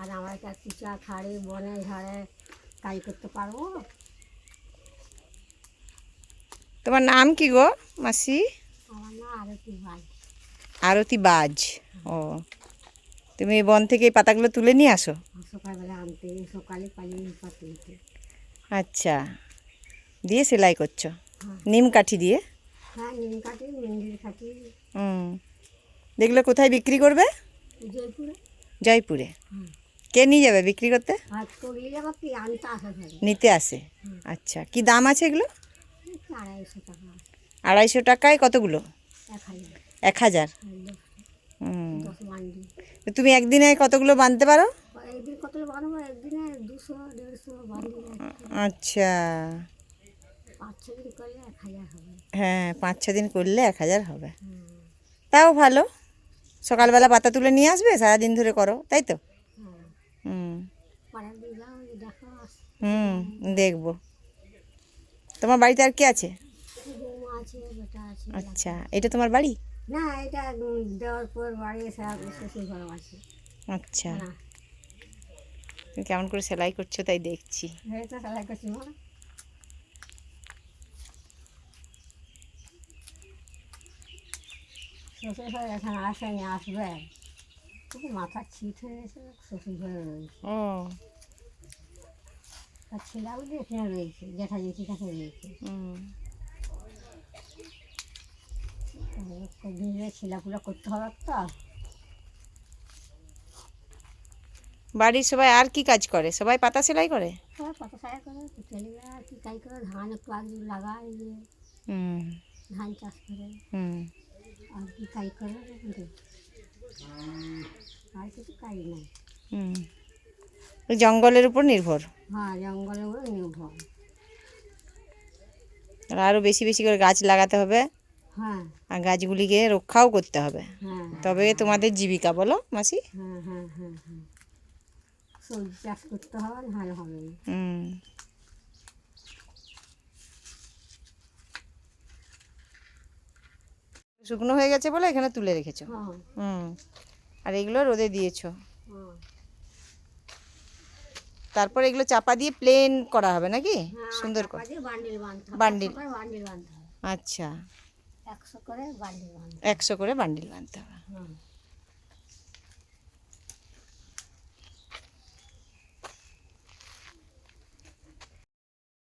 আর আমার একটা চিচা খাড়ি বনে ঝাড়ে কাজ করতে পারব। তোমার নাম কি গো মাসি? আমার আরতি বাজ। ও। তুমি এই বন থেকে এই পাতাগুলো তুলে নিয়ে আসো? সকালবেলা আনতে সকালে পালিয়ে পাতে আচ্ছা দিয়ে সেলাই করছ। নিম কাঠি দিয়ে? হ্যাঁ নিম মেন্দির হুম। দেখলে কোথায় বিক্রি করবে? জয়পুরে? কে নিয়ে যাবে বিক্রি করতে? নিতে আসে। আচ্ছা কি দাম আছে এগুলো? আড়াইশো টাকায় কতগুলো? এক হাজার। তুমি একদিনে কতগুলো বাঁধতে পারো? আচ্ছা। হ্যাঁ পাঁচ ছ দিন করলে এক হাজার হবে। তাও ভালো। সকালবেলা পাতা তুলে নিয়ে আসবে সারাদিন ধরে করো তাই তো? হুম। হুম দেখব। তোমার বাড়িতে আর কে আছে? আচ্ছা এটা তোমার বাড়ি? না এটা দেওয়ার পর বাড়ি আছে। আচ্ছা। কেমন করে সেলাই করছ তাই দেখছি। সেলাই করছি শ্বশুর ঘর এখানে আসেনি আসবে খুব মাথা ছিট হয়ে গেছে শ্বশুর ঘরে রয়েছে ও। আর ছেলেও এখানে রয়েছে জ্যাঠা কাছে রয়েছে করতে হবে তো বাড়ির সবাই আর কি কাজ করে? সবাই পাতা সেলাই করে? সবাই কি কাজ করে ধান একটু আগে লাগায় ধান চাষ করে। হুম। আর কি কাজ করে আর কিছু কাজ নেই হুম। ওই জঙ্গলের উপর নির্ভর। হ্যাঁ জঙ্গলের উপরে নির্ভর। আর আরও বেশি বেশি করে গাছ লাগাতে হবে। হ্যাঁ। আর গাছগুলিকে রক্ষাও করতে হবে। হ্যাঁ। তবে তোমাদের জীবিকা বলো মাসি। হ্যাঁ হ্যাঁ হ্যাঁ হ্যাঁ। সবজি চাষ করতে হবে নাহলে হবে না হুম শুকনো হয়ে গেছে বলে এখানে তুলে রেখেছো। হ্যাঁ। হুম। আর এগুলো রোদে দিয়েছ। হ্যাঁ। তারপর এগুলো চাপা দিয়ে প্লেন করা হবে নাকি? হ্যাঁ, সুন্দর করে। বান্ডিল আচ্ছা। একশো করে বান্ডিল বাঁধতে একশো করে বান্ডিল বানতে হবে।